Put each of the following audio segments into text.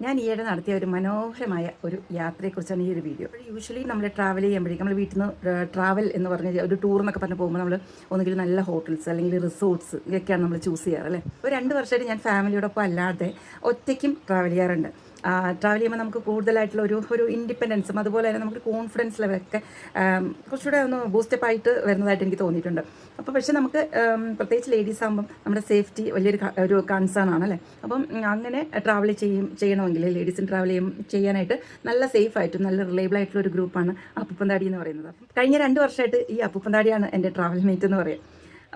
ഞാൻ ഈയിടെ നടത്തിയ ഒരു മനോഹരമായ ഒരു യാത്രയെക്കുറിച്ചാണ് ഈ ഒരു വീഡിയോ. യൂഷ്വലി നമ്മൾ ട്രാവൽ ചെയ്യുമ്പോഴേക്കും നമ്മൾ വീട്ടിൽ നിന്ന് ട്രാവൽ എന്ന് പറഞ്ഞ ഒരു ടൂർ എന്നൊക്കെ പറഞ്ഞ് പോകുമ്പോൾ നമ്മൾ ഒന്നുകിൽ നല്ല ഹോട്ടൽസ് അല്ലെങ്കിൽ റിസോർട്ട്സ് ഇതൊക്കെയാണ് നമ്മൾ ചൂസ് ചെയ്യാറ് അല്ലേ? ഒരു രണ്ട് വർഷമായിട്ട് ഞാൻ ഫാമിലിയോടൊപ്പം അല്ലാതെ ഒറ്റയ്ക്കും ട്രാവൽ ചെയ്യാറുണ്ട്. ട്രാവൽ ചെയ്യുമ്പോൾ നമുക്ക് കൂടുതലായിട്ടുള്ള ഒരു ഒരു ഇൻഡിപെൻഡൻസും അതുപോലെ തന്നെ നമുക്ക് കോൺഫിഡൻസ് ലെവലൊക്കെ കുറച്ചുകൂടെ ഒന്ന് ബൂസ്റ്റപ്പ് ആയിട്ട് വരുന്നതായിട്ട് എനിക്ക് തോന്നിയിട്ടുണ്ട്. അപ്പോൾ പക്ഷേ നമുക്ക് പ്രത്യേകിച്ച് ലേഡീസ് ആകുമ്പം നമ്മുടെ സേഫ്റ്റി വലിയൊരു ഒരു കൺസേൺ ആണ് അല്ലേ? അപ്പം അങ്ങനെ ട്രാവൽ ചെയ്യും ചെയ്യണമെങ്കിൽ ലേഡീസിന് ട്രാവൽ ചെയ്യും ചെയ്യാനായിട്ട് നല്ല സേഫ് ആയിട്ടും നല്ല റിലേബിൾ ആയിട്ടുള്ള ഒരു ഗ്രൂപ്പാണ് അപ്പുപ്പന്താടി എന്ന് പറയുന്നത്. കഴിഞ്ഞ രണ്ട് വർഷമായിട്ട് ഈ അപ്പുപ്പന്താടിയാണ് എന്റെ ട്രാവൽ മേറ്റ് എന്ന് പറയും.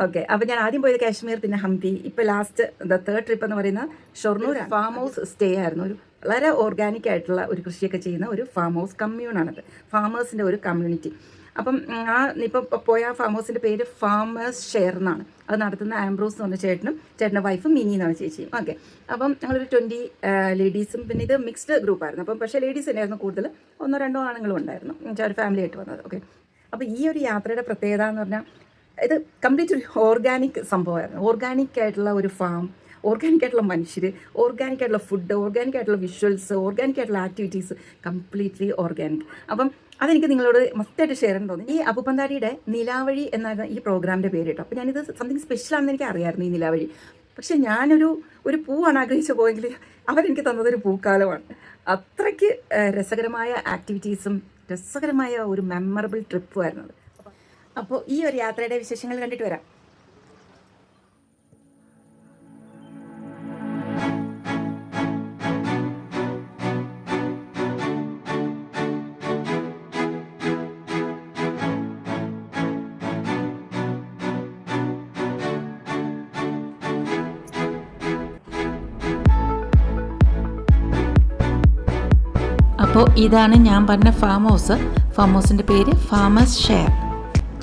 ഓക്കെ അപ്പോൾ ഞാൻ ആദ്യം പോയത് കാശ്മീർ പിന്നെ ഹംപി. ഇപ്പോൾ ലാസ്റ്റ് ദ തേർഡ് ട്രിപ്പ് എന്ന് പറയുന്ന ഷൊർണൂർ ഫാം ഹൗസ് സ്റ്റേ ആയിരുന്നു. ഒരു വളരെ ഓർഗാനിക് ആയിട്ടുള്ള ഒരു കൃഷിയൊക്കെ ചെയ്യുന്ന ഒരു ഫാം ഹൗസ് കമ്മ്യൂണാണത് ഫാമേഴ്സിന്റെ ഒരു കമ്മ്യൂണിറ്റി അപ്പം ആ ഇപ്പോൾ പോയ ആ ഫാം ഹൗസിന്റെ പേര് ഫാമേഴ്സ് ഷെയർ എന്നാണ്. അത് നടത്തുന്ന ആംബ്രോസ് എന്ന് പറഞ്ഞ ചേട്ടനും ചേട്ടന്റെ വൈഫും മിനി എന്ന് പറഞ്ഞ ചേച്ചിയും. ഓക്കെ അപ്പം ഞങ്ങളൊരു ട്വന്റി ലേഡീസും പിന്നെ ഇത് മിക്സ്ഡ് ഗ്രൂപ്പായിരുന്നു അപ്പം പക്ഷേ ലേഡീസ് തന്നെയായിരുന്നു കൂടുതൽ. ഒന്നോ രണ്ടോ ആണുങ്ങളും ഉണ്ടായിരുന്നു. ഒരു ഫാമിലി ആയിട്ട് വന്നത്. ഓക്കെ അപ്പോൾ ഈ ഒരു യാത്രയുടെ പ്രത്യേകത എന്ന് പറഞ്ഞാൽ ഇത് കംപ്ലീറ്റ് ഒരു ഓർഗാനിക് സംഭവമായിരുന്നു. ഓർഗാനിക് ആയിട്ടുള്ള ഒരു ഫാം ഓർഗാനിക് ആയിട്ടുള്ള മനുഷ്യർ ഓർഗാനിക് ആയിട്ടുള്ള ഫുഡ് ഓർഗാനിക് ആയിട്ടുള്ള വിഷ്വൽസ് ഓർഗാനിക് ആയിട്ടുള്ള ആക്ടിവിറ്റീസ് കംപ്ലീറ്റ്ലി ഓർഗാനിക് അപ്പം അതെനിക്ക് നിങ്ങളോട് മസ്റ്റായിട്ട് ഷെയർ ചെയ്യാൻ തോന്നി. ഈ അപ്പുപ്പന്താരിയുടെ നിലാവഴി എന്നായിരുന്നു ഈ പ്രോഗ്രാമിന്റെ പേര് കേട്ടോ. അപ്പോൾ ഞാനിത് സംതിങ് സ്പെഷ്യൽ ആണെന്ന് എനിക്ക് അറിയായിരുന്നു ഈ നിലാവഴി. പക്ഷെ ഞാനൊരു ഒരു പൂവാണ് ആഗ്രഹിച്ചു പോയെങ്കിൽ അവരെനിക്ക് തന്നതൊരു പൂക്കാലമാണ്. അത്രയ്ക്ക് രസകരമായ ആക്ടിവിറ്റീസും രസകരമായ ഒരു മെമ്മറബിൾ ട്രിപ്പുമായിരുന്നു അത്. അപ്പോൾ ഈ ഒരു യാത്രയുടെ വിശേഷങ്ങൾ കണ്ടിട്ട് വരാം. അപ്പോൾ ഇതാണ് ഞാൻ പറഞ്ഞ ഫാം ഹൗസ് ഫാം ഹൗസിന്റെ പേര് ഫാമേഴ്സ് ഷെയർ.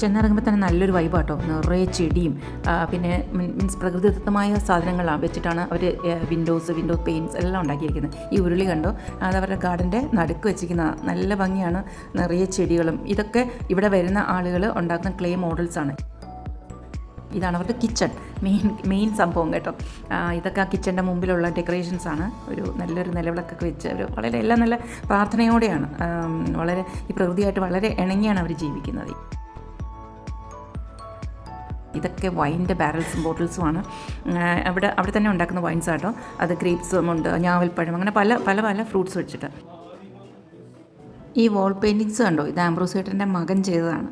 ചെന്നിറങ്ങുമ്പോൾ തന്നെ നല്ലൊരു വൈബാട്ടോ നിറയെ ചെടിയും പിന്നെ മീൻസ് പ്രകൃതിദത്തമായ സാധനങ്ങളാണ് വെച്ചിട്ടാണ് അവർ വിൻഡോസ് വിൻഡോ പെയിൻസ് എല്ലാം ഉണ്ടാക്കിയിരിക്കുന്നത്. ഈ ഉരുളി കണ്ടോ? അത് അവരുടെ ഗാർഡന്റെ നടുക്ക് വെച്ചിരിക്കുന്ന നല്ല ഭംഗിയാണ്. നിറയെ ചെടികളും. ഇതൊക്കെ ഇവിടെ വരുന്ന ആളുകൾ ഉണ്ടാക്കുന്ന ക്ലേ മോഡൽസാണ് ഇതാണ് അവരുടെ കിച്ചൺ മെയിൻ മെയിൻ സംഭവം കേട്ടോ. ഇതൊക്കെ ആ കിച്ചന്റെ മുമ്പിലുള്ള ഡെക്കറേഷൻസ് ആണ്. ഒരു നല്ലൊരു നിലവിളക്കൊക്കെ വെച്ച് ഒരു വളരെ എല്ലാം നല്ല പ്രാർത്ഥനയോടെയാണ്. വളരെ ഈ പ്രകൃതിയായിട്ട് വളരെ ഇണങ്ങിയാണ് അവർ ജീവിക്കുന്നത്. ഇതൊക്കെ വൈന്റെ ബാരൽസും ബോട്ടിൽസുമാണ് അവിടെ അവിടെ തന്നെ ഉണ്ടാക്കുന്ന വൈൻസ് ആട്ടോ. അത് ഗ്രേപ്സും ഉണ്ട് ഞാവൽപ്പഴം അങ്ങനെ പല പല പല ഫ്രൂട്ട്സ് വെച്ചിട്ട്. ഈ വാൾ പെയിന്റിങ്സ് കണ്ടോ? ഇത് ആംബ്രോസേട്ടന്റെ മകൻ ചെയ്തതാണ്.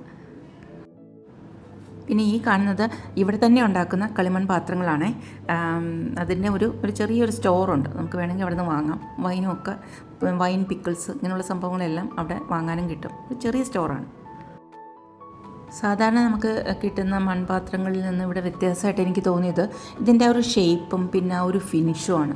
പിന്നെ ഈ കാണുന്നത് ഇവിടെ തന്നെ ഉണ്ടാക്കുന്ന കളിമൺ പാത്രങ്ങളാണ്. അതിന്റെ ഒരു ഒരു ചെറിയൊരു സ്റ്റോറുണ്ട് നമുക്ക് വേണമെങ്കിൽ അവിടെ നിന്ന് വാങ്ങാം. വൈനും ഒക്കെ വൈൻ പിക്കിൾസ് ഇങ്ങനെയുള്ള സംഭവങ്ങളെല്ലാം അവിടെ വാങ്ങാനും കിട്ടും. ഒരു ചെറിയ സ്റ്റോറാണ് സാധാരണ നമുക്ക് കിട്ടുന്ന മൺപാത്രങ്ങളിൽ നിന്ന് ഇവിടെ വ്യത്യാസമായിട്ട് എനിക്ക് തോന്നിയത് ഇതിന്റെ ഒരു ഷേപ്പും പിന്നെ ആ ഒരു ഫിനിഷുമാണ് ആണ്.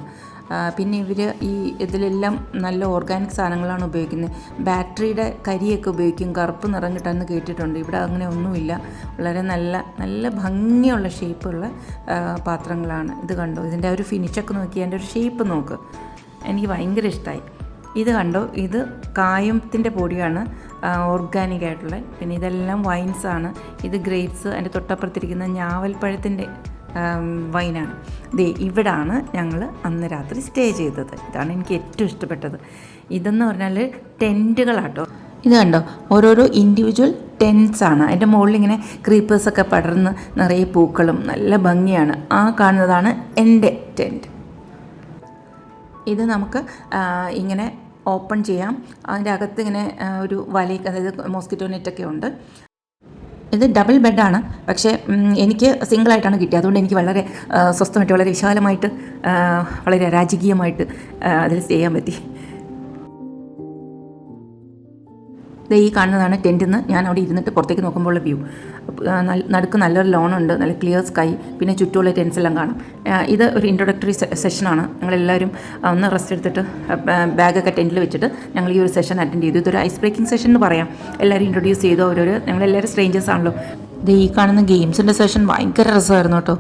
പിന്നെ ഇവർ ഈ ഇതിലെല്ലാം നല്ല ഓർഗാനിക് സാധനങ്ങളാണ് ഉപയോഗിക്കുന്നത്. ബാറ്ററിയുടെ കരിയൊക്കെ ഉപയോഗിക്കും. കറുപ്പ് നിറം കിട്ടാമെന്ന് കേട്ടിട്ടുണ്ട്. ഇവിടെ അങ്ങനെ ഒന്നുമില്ല. വളരെ നല്ല നല്ല ഭംഗിയുള്ള ഷേപ്പുള്ള പാത്രങ്ങളാണ്. ഇത് കണ്ടു? ഇതിന്റെ ഒരു ഫിനിഷൊക്കെ നോക്കി അതിന്റെ ഒരു ഷേപ്പ് നോക്ക്. എനിക്ക് ഭയങ്കര ഇഷ്ടമായി ഇത് കണ്ടോ? ഇത് കായത്തിന്റെ പൊടിയാണ് ഓർഗാനിക് ആയിട്ടുള്ളത് പിന്നെ ഇതെല്ലാം വൈൻസാണ് ഇത് ഗ്രേപ്സ് അതിന്റെ തൊട്ടപ്പുറത്തിരിക്കുന്ന ഞാവൽപ്പഴത്തിന്റെ വൈനാണ് ദേ ഇവിടാണ് ഞങ്ങൾ അന്ന് രാത്രി സ്റ്റേ ചെയ്തത്. ഇതാണ് എനിക്ക് ഏറ്റവും ഇഷ്ടപ്പെട്ടത്. ഇതെന്ന് പറഞ്ഞാൽ ടെന്റുകളാട്ടോ ഇത് കണ്ടോ? ഓരോരോ ഇൻഡിവിജ്വൽ ടെൻസ് ആണ്. അതിന്റെ മുകളിൽ ഇങ്ങനെ ക്രീപ്പേഴ്സൊക്കെ പടർന്ന് നിറയെ പൂക്കളും നല്ല ഭംഗിയാണ്. ആ കാണുന്നതാണ് എന്റെ ടെന്റ് ഇത് നമുക്ക് ഇങ്ങനെ ഓപ്പൺ ചെയ്യാം. അതിന്റെ അകത്ത് ഇങ്ങനെ ഒരു വലയൊക്കെ അതായത് മോസ്കിറ്റോ നെറ്റൊക്കെ ഉണ്ട്. ഇത് ഡബിൾ ബെഡാണ്. പക്ഷേ എനിക്ക് സിംഗിളായിട്ടാണ് കിട്ടിയത്. അതുകൊണ്ട് എനിക്ക് വളരെ സ്വസ്ഥമായിട്ട് വളരെ വിശാലമായിട്ട് വളരെ രാജകീയമായിട്ട് അതിൽ ചെയ്യാൻ പറ്റി. ഈ കാണുന്നതാണ് ടെന്റിൽ നിന്ന് ഞാൻ അവിടെ ഇരുന്നിട്ട് പുറത്തേക്ക് നോക്കുമ്പോൾ ഉള്ള വ്യൂ നടുക്ക് നല്ലൊരു ലോണുണ്ട് നല്ല ക്ലിയർ സ്കൈ പിന്നെ ചുറ്റുമുള്ള ടെൻസ് എല്ലാം കാണാം. ഇത് ഒരു ഇൻട്രൊഡക്ടറി സെഷനാണ് ഞങ്ങളെല്ലാവരും ഒന്ന് റെസ്റ്റ് എടുത്തിട്ട് ബാഗൊക്കെ ടെന്റിൽ വെച്ചിട്ട് ഞങ്ങൾ ഈ ഒരു സെഷൻ അറ്റൻഡ് ചെയ്തു. ഇതൊരു ഐസ് ബ്രേക്കിംഗ് സെഷൻ എന്ന് പറയാം. എല്ലാവരും ഇൻട്രൊഡ്യൂസ് ചെയ്തു അവരൊരു ഞങ്ങളെല്ലാവരും സ്ട്രേഞ്ചേഴ്സ് ആണല്ലോ. ഈ കാണുന്ന ഗെയിംസിന്റെ സെഷൻ ഭയങ്കര രസമായിരുന്നു കേട്ടോ.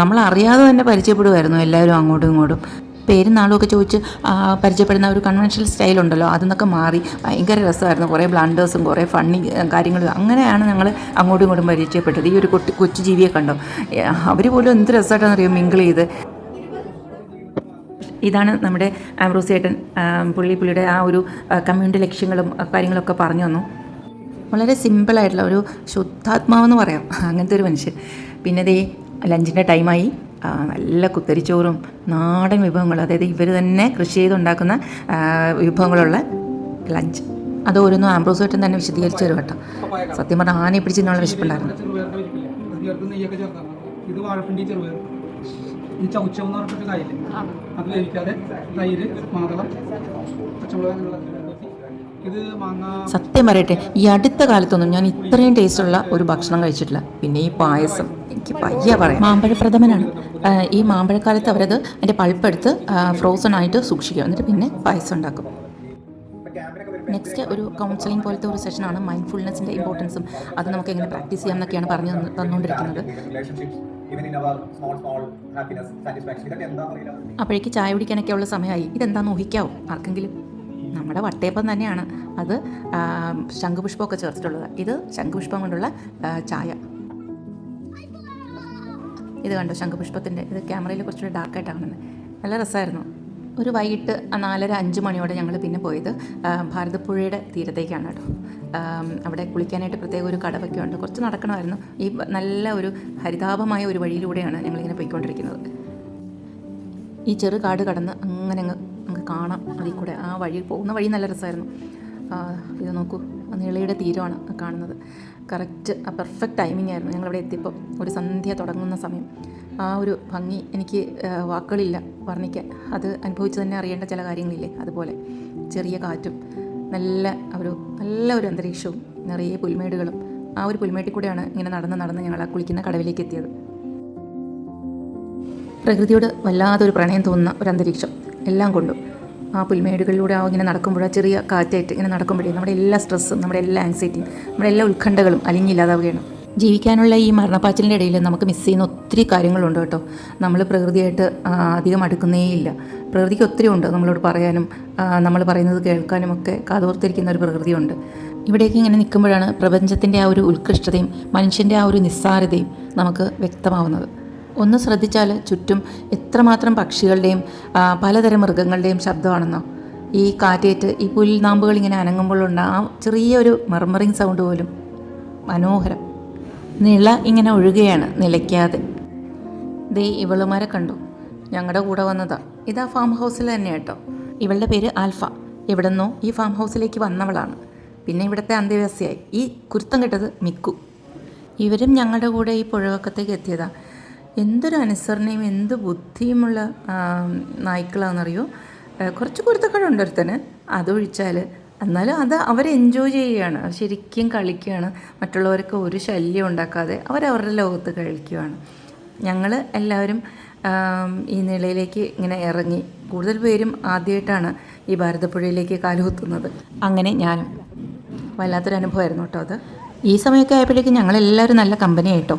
നമ്മൾ അറിയാതെ തന്നെ പരിചയപ്പെടുമായിരുന്നു എല്ലാവരും അങ്ങോട്ടും ഇങ്ങോട്ടും. പേരും നാളുമൊക്കെ ചോദിച്ച് പരിചയപ്പെടുന്ന ഒരു കൺവെൻഷണൽ സ്റ്റൈലുണ്ടല്ലോ അതെന്നൊക്കെ മാറി. ഭയങ്കര രസമായിരുന്നു. കുറേ ബ്ലണ്ടേഴ്സും കുറേ ഫണ്ണി കാര്യങ്ങളും. അങ്ങനെയാണ് ഞങ്ങൾ അങ്ങോട്ടും ഇങ്ങോട്ടും പരിചയപ്പെട്ടത്. ഈ ഒരു കൊച്ചു കൊച്ചു ജീവിയെ കണ്ടോ? അവർ പോലും എന്ത് രസമായിട്ടാണെന്ന് അറിയാം മിങ്കിൾ ചെയ്ത്. ഇതാണ് നമ്മുടെ ആംബ്രോസ് ചേട്ടൻ ആ, പുള്ളി പുള്ളിയുടെ ആ ഒരു കമ്മ്യൂണിറ്റി ലക്ഷ്യങ്ങളും കാര്യങ്ങളൊക്കെ പറഞ്ഞു തന്നു. വളരെ സിമ്പിളായിട്ടുള്ള ഒരു ശുദ്ധാത്മാവെന്ന് പറയാം. അങ്ങനത്തെ ഒരു മനുഷ്യൻ. പിന്നെ ദേ ലഞ്ചിന്റെ ടൈമായി നല്ല കുത്തരിച്ചോറും നാടൻ വിഭവങ്ങൾ അതായത് ഇവർ തന്നെ കൃഷി ചെയ്തുണ്ടാക്കുന്ന വിഭവങ്ങളുള്ള ലഞ്ച് അത് ഓരോന്നും ആംബ്രോസ് ചേട്ടൻ തന്നെ വിശദീകരിച്ചു തരും കേട്ടോ സത്യം പറഞ്ഞാൽ ആനയെ പിടിച്ച് എന്നുള്ള വിശപ്പുണ്ടായിരുന്നു. ഇത് വാഴപ്പിണ്ടി ചെറുപയർ. ഈ ചൗച്ചവ് എന്ന് പറഞ്ഞിട്ട് കായില്ലേ? അത് വേവിക്കാതെ തൈര് മാതളം പച്ചമുളക് അങ്ങനെയുള്ള ഇത് സത്യം പറയട്ടെ ഈ അടുത്ത കാലത്തൊന്നും ഞാൻ ഇത്രയും ടേസ്റ്റുള്ള ഒരു ഭക്ഷണം കഴിച്ചിട്ടില്ല. പിന്നെ ഈ പായസം. എനിക്ക് പയ്യ പറയാം മാമ്പഴപ്രഥമനാണ് ഈ മാമ്പഴക്കാലത്ത് അവരത് അതിന്റെ പൾപ്പെടുത്ത് ഫ്രോസൺ ആയിട്ട് സൂക്ഷിക്കുക എന്നിട്ട് പിന്നെ പായസം ഉണ്ടാക്കും. നെക്സ്റ്റ് ഒരു കൗൺസിലിംഗ് പോലത്തെ ഒരു സെഷനാണ് മൈൻഡ്ഫുൾനെസ്സിന്റെ ഇമ്പോർട്ടൻസും അത് നമുക്ക് എങ്ങനെ പ്രാക്ടീസ് ചെയ്യാം എന്നൊക്കെയാണ് പറഞ്ഞു തന്നുകൊണ്ടിരിക്കുന്നത് അപ്പോഴേക്ക് ചായ കുടിക്കാനൊക്കെ ഉള്ള സമയമായി. ഇതെന്താന്ന് ഊഹിക്കാവോ? ആർക്കെങ്കിലും? നമ്മുടെ വട്ടയപ്പം തന്നെയാണ്. അത് ശംഖുപുഷ്പമൊക്കെ ചേർത്തിട്ടുള്ളത്. ഇത് ശംഖുപുഷ്പം കൊണ്ടുള്ള ചായ. ഇത് കണ്ടോ ശംഖുപുഷ്പത്തിന്റെ ഇത് ക്യാമറയിൽ കുറച്ചുകൂടി ഡാർക്കായിട്ടാണ് കാണുന്നത് നല്ല രസമായിരുന്നു. ഒരു വൈകിട്ട് നാലര അഞ്ച് മണിയോടെ ഞങ്ങൾ പിന്നെ പോയത് ഭാരതപ്പുഴയുടെ തീരത്തേക്കാണ് കേട്ടോ. അവിടെ കുളിക്കാനായിട്ട് പ്രത്യേക ഒരു കടവൊക്കെ ഉണ്ട്. കുറച്ച് നടക്കണമായിരുന്നു. ഈ നല്ല ഒരു ഹരിതാപമായ ഒരു വഴിയിലൂടെയാണ് ഞങ്ങളിങ്ങനെ പോയിക്കൊണ്ടിരിക്കുന്നത്. ഈ ചെറു കാട് കടന്ന് അങ്ങനെ അങ്ങ് അങ്ങ് കാണാം. അതിൽ കൂടെ ആ വഴി പോകുന്ന വഴി നല്ല രസമായിരുന്നു. ഇത് നോക്കൂ. നീളയുടെ തീരമാണ് കാണുന്നത്. കറക്റ്റ് ആ പെർഫെക്റ്റ് ടൈമിംഗ് ആയിരുന്നു. ഞങ്ങളിവിടെ എത്തിയപ്പോൾ ഒരു സന്ധ്യ തുടങ്ങുന്ന സമയം. ആ ഒരു ഭംഗി എനിക്ക് വാക്കുകളില്ല വർണിക്കാൻ. അത് അനുഭവിച്ച് തന്നെ അറിയേണ്ട ചില കാര്യങ്ങളില്ലേ? അതുപോലെ ചെറിയ കാറ്റും നല്ല ഒരു നല്ല ഒരു അന്തരീക്ഷവും നിറയെ പുൽമേടുകളും. ആ ഒരു പുൽമേട്ടിൽ കൂടെയാണ് ഇങ്ങനെ നടന്ന് നടന്ന് ഞങ്ങൾ ആ കുളിക്കുന്ന കടവിലേക്ക് എത്തിയത്. പ്രകൃതിയോട് വല്ലാതൊരു പ്രണയം തോന്നുന്ന ഒരു അന്തരീക്ഷം എല്ലാം കൊണ്ടും. ആ പുൽമേടുകളിലൂടെ ഇങ്ങനെ നടക്കുമ്പോൾ ചെറിയ കാറ്റായിട്ട് ഇങ്ങനെ നടക്കുമ്പോഴേ നമ്മുടെ എല്ലാ സ്ട്രെസ്സും നമ്മുടെ എല്ലാ ആങ്സൈറ്റിയും നമ്മുടെ എല്ലാ ഉത്കണ്ഠകളും അലിഞ്ഞില്ലാതാവുകയാണ്. ജീവിക്കാനുള്ള ഈ മരണപ്പാച്ചിലിന്റെ ഇടയിൽ നമുക്ക് മിസ് ചെയ്യുന്ന ഒത്തിരി കാര്യങ്ങളുണ്ട് കേട്ടോ. നമ്മൾ പ്രകൃതിയായിട്ട് അധികം അധികം അടുക്കുന്നേയില്ല. പ്രകൃതിക്ക് ഒത്തിരി ഉണ്ട് നമ്മളോട് പറയാനും നമ്മൾ പറയുന്നത് കേൾക്കാനും ഒക്കെ കാതോർത്തിരിക്കുന്ന ഒരു പ്രകൃതിയുണ്ട്. ഇവിടേക്ക് ഇങ്ങനെ നിൽക്കുമ്പോഴാണ് പ്രപഞ്ചത്തിന്റെ ആ ഒരു ഉത്കൃഷ്ടതയും മനുഷ്യന്റെ ആ ഒരു നിസ്സാരതയും നമുക്ക് വ്യക്തമാവുന്നത്. ഒന്ന് ശ്രദ്ധിച്ചാൽ ചുറ്റും എത്രമാത്രം പക്ഷികളുടെയും പലതരം മൃഗങ്ങളുടെയും ശബ്ദമാണെന്നോ. ഈ കാറ്റേറ്റ് ഈ പുൽനാമ്പുകൾ ഇങ്ങനെ അനങ്ങുമ്പോഴുണ്ട് ആ ചെറിയൊരു മർമറിങ് സൗണ്ട് പോലും മനോഹരം. നിള ഇങ്ങനെ ഒഴുകുകയാണ് നിലയ്ക്കാതെ. ദേ ഇവളുമാരെ കണ്ടു. ഞങ്ങളുടെ കൂടെ വന്നതാ. ഇതാ ഫാം ഹൗസിൽ തന്നെ കേട്ടോ. ഇവളുടെ പേര് ആൽഫ. എവിടെന്നോ ഈ ഫാം ഹൗസിലേക്ക് വന്നവളാണ്. പിന്നെ ഇവിടുത്തെ അന്തേവാസിയായി. ഈ കുരുത്തം കെട്ടത് മിക്കു. ഇവരും ഞങ്ങളുടെ കൂടെ ഈ പുഴവക്കത്തേക്ക് എത്തിയതാ. എന്തൊരു അനുസരണയും എന്ത് ബുദ്ധിയുമുള്ള നായ്ക്കളാണെന്നറിയോ? കുറച്ച് കുരുത്തക്കേടുണ്ട് ഒരുത്തന്. അതൊഴിച്ചാൽ എന്നാലും അത് അവർ എൻജോയ് ചെയ്യുകയാണ്. ശരിക്കും കളിക്കുകയാണ്. മറ്റുള്ളവർക്ക് ഒരു ശല്യം ഉണ്ടാക്കാതെ അവരവരുടെ ലോകത്ത് കളിക്കുകയാണ്. ഞങ്ങൾ എല്ലാവരും ഈ നിലയിലേക്ക് ഇങ്ങനെ ഇറങ്ങി കൂടുതൽ പേരും ആദ്യമായിട്ടാണ് ഈ ഭാരതപ്പുഴയിലേക്ക് കാലുകുത്തുന്നത്. അങ്ങനെ ഞാനും വല്ലാത്തൊരു അനുഭവമായിരുന്നു കേട്ടോ അത്. ഈ സമയമൊക്കെ ആയപ്പോഴേക്കും ഞങ്ങളെല്ലാവരും നല്ല കമ്പനി ആയിട്ടോ.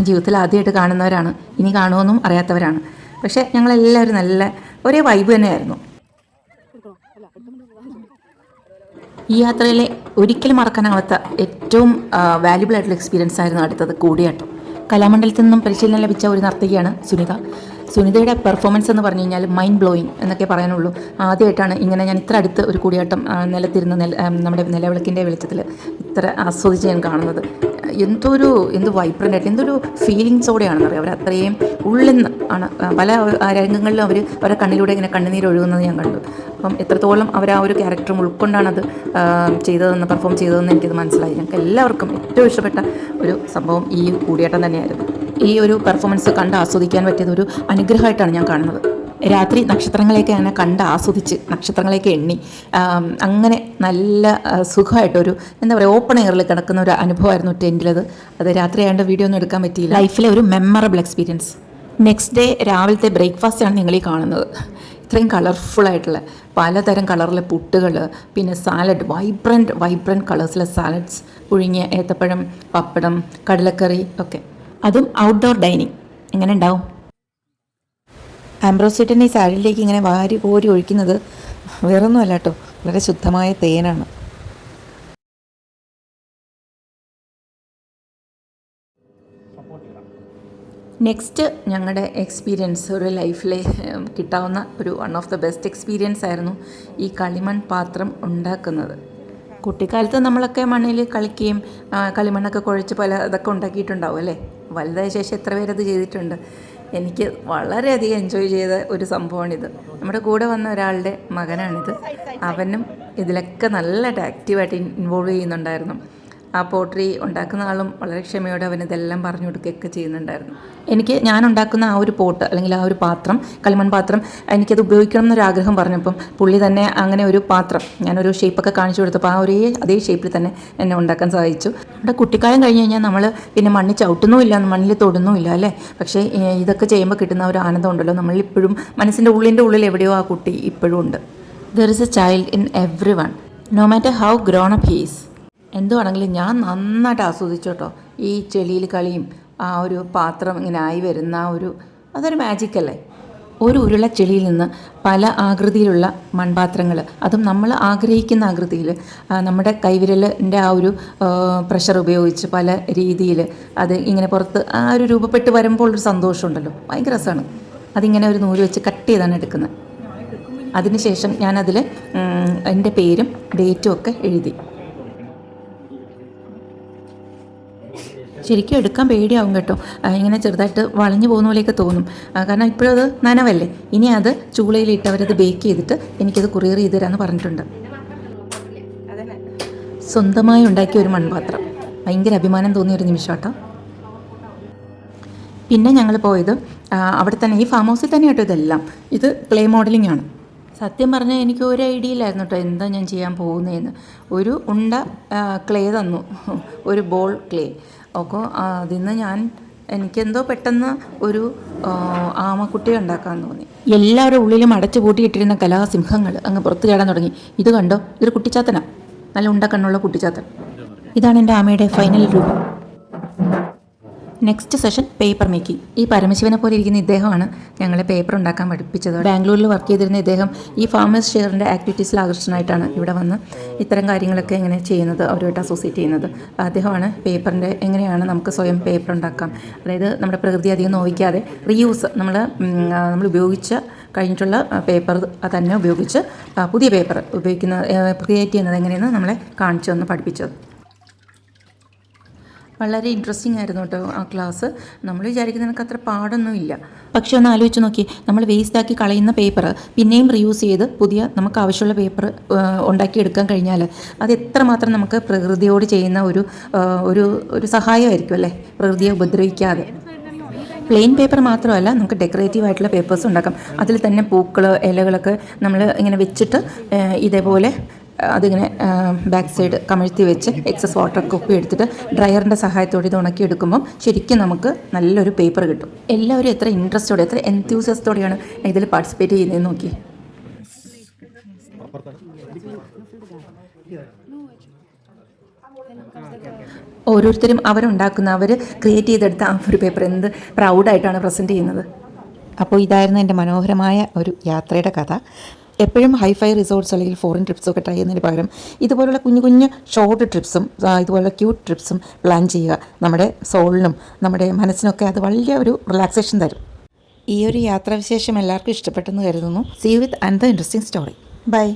ജീവിതത്തിൽ ആദ്യമായിട്ട് കാണുന്നവരാണ്. ഇനി കാണുമെന്നും അറിയാത്തവരാണ്. പക്ഷേ ഞങ്ങളെല്ലാവരും നല്ല ഒരേ വൈബ് തന്നെയായിരുന്നു. ഈ യാത്രയിലെ ഒരിക്കലും മറക്കാനാവാത്ത ഏറ്റവും വാല്യുബിൾ ആയിട്ടുള്ള എക്സ്പീരിയൻസ് ആയിരുന്നു അടുത്തത് കൂടിയാട്ടം. കലാമണ്ഡലത്തിൽ നിന്നും പരിശീലനം ലഭിച്ച ഒരു നർത്തകിയാണ് സുനിത. സുനിതയുടെ പെർഫോമൻസ് എന്ന് പറഞ്ഞു കഴിഞ്ഞാൽ മൈൻഡ് ബ്ലോയിങ് എന്നൊക്കെ പറയാനുള്ളൂ. ആദ്യമായിട്ടാണ് ഇങ്ങനെ ഞാൻ ഇത്ര അടുത്ത് ഒരു കൂടിയാട്ടം നിലത്തിരുന്ന നില നമ്മുടെ നിലവിളക്കിന്റെ വെളിച്ചത്തിൽ ഇത്ര ആസ്വദിച്ച് ഞാൻ കാണുന്നത്. എന്തൊരു എന്ത് വൈബ്രന്റ് ആയിട്ട് എന്തൊരു ഫീലിങ്സോടെയാണെന്ന് അറിയാം. അവർ അത്രയും ഉള്ളിൽ നിന്ന് ആണ് പല രംഗങ്ങളിലും അവർ അവരുടെ കണ്ണിലൂടെ ഇങ്ങനെ കണ്ണുനീർ ഒഴുകുന്നത് ഞാൻ കണ്ടു. അപ്പം എത്രത്തോളം അവർ ആ ഒരു ക്യാരക്ടറും ഉൾക്കൊണ്ടാണത് ചെയ്തതെന്ന് പെർഫോം ചെയ്തതെന്ന് എനിക്കത് മനസ്സിലായി. ഞങ്ങൾക്ക് എല്ലാവർക്കും ഏറ്റവും ഇഷ്ടപ്പെട്ട ഒരു സംഭവം ഈ കൂടിയാട്ടം തന്നെയായിരുന്നു. ഈ ഒരു പെർഫോമൻസ് കണ്ട് ആസ്വദിക്കാൻ പറ്റിയതൊരു അനുഗ്രഹമായിട്ടാണ് ഞാൻ കാണുന്നത്. രാത്രി നക്ഷത്രങ്ങളെയൊക്കെ അങ്ങനെ കണ്ട് ആസ്വദിച്ച് നക്ഷത്രങ്ങളെയൊക്കെ എണ്ണി അങ്ങനെ നല്ല സുഖമായിട്ടൊരു എന്താ പറയുക ഓപ്പൺ എയറിൽ കിടക്കുന്ന ഒരു അനുഭവമായിരുന്നു ടെന്റിലത് അത്. രാത്രി ആയതുകൊണ്ട് വീഡിയോ ഒന്നും എടുക്കാൻ പറ്റിയില്ല. ലൈഫിലെ ഒരു മെമ്മറബിൾ എക്സ്പീരിയൻസ് നെക്സ്റ്റ് ഡേ രാവിലത്തെ ബ്രേക്ക്ഫാസ്റ്റാണ് നിങ്ങൾ ഈ കാണുന്നത്. ഇത്രയും കളർഫുൾ ആയിട്ടുള്ള പലതരം കളറിലെ പുട്ടുകൾ പിന്നെ സാലഡ് വൈബ്രന്റ് വൈബ്രന്റ് കളേഴ്സിലെ സാലഡ്സ് പുഴുങ്ങിയ ഏത്തപ്പഴം പപ്പടം കടലക്കറി ഒക്കെ. അതും ഔട്ട്ഡോർ ഡൈനിങ് എങ്ങനെ ഉണ്ടാവും? ആംബ്രോസിറ്റിന്റെ ഈ സാരിയിലേക്ക് ഇങ്ങനെ വാരി കോരി ഒഴിക്കുന്നത് വേറൊന്നുമല്ല കേട്ടോ. വളരെ ശുദ്ധമായ തേനാണ്. നെക്സ്റ്റ് ഞങ്ങളുടെ എക്സ്പീരിയൻസ് ഒരു ലൈഫിലെ കിട്ടാവുന്ന ഒരു one of the best experience ആയിരുന്നു ഈ കളിമൺ പാത്രം ഉണ്ടാക്കുന്നത്. കുട്ടിക്കാലത്ത് നമ്മളൊക്കെ മണ്ണിൽ കളിക്കുകയും കളിമണ്ണൊക്കെ കുഴച്ച് പല ഇതൊക്കെ ഉണ്ടാക്കിയിട്ടുണ്ടാവും അല്ലേ? വലുതായ ശേഷം എത്ര പേരത് ചെയ്തിട്ടുണ്ട്. എനിക്ക് വളരെയധികം എൻജോയ് ചെയ്ത ഒരു സംഭവമാണിത്. നമ്മുടെ കൂടെ വന്ന ഒരാളുടെ മകനാണിത്. അവനും ഇതിലൊക്കെ നല്ലതായിട്ട് ആക്റ്റീവായിട്ട് ഇൻവോൾവ് ചെയ്യുന്നുണ്ടായിരുന്നു. ആ പോട്രി ഉണ്ടാക്കുന്ന ആളും വളരെ ക്ഷമയോടെ അവൻ ഇതെല്ലാം പറഞ്ഞു കൊടുക്കുകയൊക്കെ ചെയ്യുന്നുണ്ടായിരുന്നു. എനിക്ക് ഞാൻ ഉണ്ടാക്കുന്ന ആ ഒരു പോട്ട് അല്ലെങ്കിൽ ആ ഒരു പാത്രം കളിമൺ പാത്രം എനിക്കത് ഉപയോഗിക്കണം എന്നൊരു ആഗ്രഹം പറഞ്ഞപ്പം പുള്ളി തന്നെ അങ്ങനെ ഒരു പാത്രം ഞാനൊരു ഷേപ്പൊക്കെ കാണിച്ചു കൊടുത്തപ്പോൾ ആ ഒരേ അതേ ഷേപ്പിൽ തന്നെ എന്നെ ഉണ്ടാക്കാൻ സഹായിച്ചു. നമ്മുടെ കുട്ടിക്കാലം കഴിഞ്ഞ് കഴിഞ്ഞാൽ നമ്മൾ പിന്നെ മണ്ണിൽ ചവിട്ടുന്നുമില്ല മണ്ണിൽ തൊടുന്നുമില്ല അല്ലേ? പക്ഷേ ഇതൊക്കെ ചെയ്യുമ്പോൾ കിട്ടുന്ന ഒരു ആനന്ദം ഉണ്ടല്ലോ. നമ്മളിപ്പോഴും മനസ്സിന്റെ ഉള്ളിന്റെ ഉള്ളിൽ എവിടെയോ ആ കുട്ടി ഇപ്പോഴും ഉണ്ട്. There is a child in every one no matter how grown up he's എന്തുവാണെങ്കിലും ഞാൻ നന്നായിട്ട് ആസ്വദിച്ചു കേട്ടോ ഈ ചെളിയിൽ കളിയും ആ ഒരു പാത്രം ഇങ്ങനെ ആയി വരുന്ന ആ ഒരു അതൊരു മാജിക് അല്ലേ? ഒരു ഉരുള ചെളിയിൽ നിന്ന് പല ആകൃതിയിലുള്ള മൺപാത്രങ്ങൾ അതും നമ്മൾ ആഗ്രഹിക്കുന്ന ആകൃതിയിൽ നമ്മുടെ കൈവിരലിന്റെ ആ ഒരു പ്രഷർ ഉപയോഗിച്ച് പല രീതിയിൽ അത് ഇങ്ങനെ പുറത്ത് ആ ഒരു രൂപപ്പെട്ട് വരുമ്പോൾ ഒരു സന്തോഷമുണ്ടല്ലോ. ഭയങ്കര രസമാണ്. അതിങ്ങനെ ഒരു നൂൽ വെച്ച് കട്ട് ചെയ്താണ് എടുക്കുന്നത്. അതിനുശേഷം ഞാനതിൽ എന്റെ പേരും ഡേറ്റും ഒക്കെ എഴുതി. ശരിക്കും എടുക്കാൻ പേടിയാവും കേട്ടോ. ഇങ്ങനെ ചെറുതായിട്ട് വളഞ്ഞു പോകുന്ന പോലെയൊക്കെ തോന്നും. കാരണം ഇപ്പോഴത് നനവല്ലേ? ഇനി അത് ചൂളയിലിട്ട് അവരത് ബേക്ക് ചെയ്തിട്ട് എനിക്കത് കുറിയർ ചെയ്ത് തരാമെന്ന് പറഞ്ഞിട്ടുണ്ട്. സ്വന്തമായി ഉണ്ടാക്കിയ ഒരു മൺപാത്രം. ഭയങ്കര അഭിമാനം തോന്നിയ ഒരു നിമിഷം കേട്ടോ. പിന്നെ ഞങ്ങൾ പോയത് അവിടെ തന്നെ ഈ ഫാം ഹൗസിൽ തന്നെ കേട്ടോ ഇതെല്ലാം. ഇത് ക്ലേ മോഡലിംഗ് ആണ്. സത്യം പറഞ്ഞാൽ എനിക്ക് ഒരു ഐഡിയ ഇല്ലായിരുന്നു കേട്ടോ എന്താ ഞാൻ ചെയ്യാൻ പോകുന്നതെന്ന് ഒരു ഉണ്ട ക്ലേ തന്നു. ഒരു ബോൾ ക്ലേ അപ്പോൾ അതിൽ നിന്ന് ഞാൻ എനിക്കെന്തോ പെട്ടെന്ന് ഒരു ആമക്കുട്ടി ഉണ്ടാക്കാൻ തോന്നി. എല്ലാവരുടെ ഉള്ളിലും അടച്ചു പൂട്ടിയിട്ടിരുന്ന കലാസിംഹങ്ങൾ അങ്ങ് പുറത്ത് ചാടാൻ തുടങ്ങി. ഇത് കണ്ടോ? ഇതൊരു കുട്ടിച്ചാത്തനാണ് നല്ല ഉണ്ടക്കണ്ണുള്ള കുട്ടിച്ചാത്തൻ. ഇതാണ് എന്റെ ആമയുടെ ഫൈനൽ രൂപം. നെക്സ്റ്റ് സെഷൻ പേപ്പർ മേക്കിംഗ് ഈ പരമശിവനെ പോലെ ഇരിക്കുന്ന ഇദ്ദേഹമാണ് ഞങ്ങളെ പേപ്പർ ഉണ്ടാക്കാൻ പഠിപ്പിച്ചത്. ബാംഗ്ലൂരിൽ വർക്ക് ചെയ്തിരുന്ന ഇദ്ദേഹം ഈ ഫാമേഴ്സ് ഷെയറിന്റെ ആക്ടിവിറ്റീസിൽ ആകർഷണമായിട്ടാണ് ഇവിടെ വന്ന് ഇത്തരം കാര്യങ്ങളൊക്കെ എങ്ങനെ ചെയ്യുന്നത് അവരുമായിട്ട് അസോസിയേറ്റ് ചെയ്യുന്നത്. അദ്ദേഹമാണ് പേപ്പറിന്റെ എങ്ങനെയാണ് നമുക്ക് സ്വയം പേപ്പർ ഉണ്ടാക്കാം. അതായത് നമ്മുടെ പ്രകൃതി അധികം നോവിക്കാതെ റീയൂസ് നമ്മൾ നമ്മൾ ഉപയോഗിച്ച കഴിഞ്ഞിട്ടുള്ള പേപ്പർ തന്നെ ഉപയോഗിച്ച് പുതിയ പേപ്പർ ഉപയോഗിക്കുന്ന ക്രിയേറ്റ് ചെയ്യുന്നത് എങ്ങനെയെന്ന് നമ്മളെ കാണിച്ചു തന്ന് പഠിപ്പിച്ചത്. വളരെ ഇൻട്രസ്റ്റിംഗ് ആയിരുന്നു കേട്ടോ ആ ക്ലാസ് നമ്മൾ വിചാരിക്കുന്നതിനൊക്കെ അത്ര പാടൊന്നും ഇല്ല. പക്ഷെ ഒന്ന് ആലോചിച്ച് നോക്കി നമ്മൾ വേസ്റ്റ് ആക്കി കളയുന്ന പേപ്പർ പിന്നെയും റീയൂസ് ചെയ്ത് പുതിയ നമുക്ക് ആവശ്യമുള്ള പേപ്പർ ഉണ്ടാക്കിയെടുക്കാൻ കഴിഞ്ഞാൽ അത് എത്രമാത്രം നമുക്ക് പ്രകൃതിയോട് ചെയ്യുന്ന ഒരു ഒരു ഒരു സഹായമായിരിക്കും അല്ലേ? പ്രകൃതിയെ ഉപദ്രവിക്കാതെ. പ്ലെയിൻ പേപ്പർ മാത്രമല്ല നമുക്ക് ഡെക്കറേറ്റീവ് ആയിട്ടുള്ള പേപ്പേഴ്സ് ഉണ്ടാക്കാം. അതിൽ തന്നെ പൂക്കൾ ഇലകളൊക്കെ നമ്മൾ ഇങ്ങനെ വെച്ചിട്ട് ഇതേപോലെ അതിങ്ങനെ ബാക്ക് സൈഡ് കമഴ്ത്തി വെച്ച് എക്സസ് വാട്ടർ കുപ്പി എടുത്തിട്ട് ഡ്രയറിന്റെ സഹായത്തോടെ ഇത് ഉണക്കിയെടുക്കുമ്പം ശരിക്കും നമുക്ക് നല്ലൊരു പേപ്പർ കിട്ടും. എല്ലാവരും എത്ര ഇൻട്രസ്റ്റോടെ എത്ര എൻത്യൂസിയസ്റ്റോടെയാണ് ഇതിൽ പാർട്ടിസിപ്പേറ്റ് ചെയ്യുന്നതെന്ന് നോക്കി ഓരോരുത്തരും അവരുണ്ടാക്കുന്ന അവർ ക്രിയേറ്റ് ചെയ്തെടുത്ത ആ ഒരു പേപ്പർ എന്ത് പ്രൗഡായിട്ടാണ് പ്രസന്റ് ചെയ്യുന്നത്. അപ്പോൾ ഇതായിരുന്നു എന്റെ മനോഹരമായ ഒരു യാത്രയുടെ കഥ. എപ്പോഴും ഹൈഫൈ റിസോർട്ട്സ് അല്ലെങ്കിൽ ഫോറിൻ ട്രിപ്സ് ഒക്കെ ട്രൈ ചെയ്യുന്നതിന് പകരം ഇതുപോലുള്ള കുഞ്ഞു കുഞ്ഞു ഷോർട്ട് ട്രിപ്സും ഇതുപോലുള്ള ക്യൂട്ട് ട്രിപ്സും പ്ലാൻ ചെയ്യുക. നമ്മുടെ സോളിനും നമ്മുടെ മനസ്സിനൊക്കെ അത് വലിയ ഒരു റിലാക്സേഷൻ തരും. ഈ ഒരു യാത്രാവിശേഷം എല്ലാവർക്കും ഇഷ്ടപ്പെട്ടെന്ന് കരുതുന്നു. See with another interesting story bye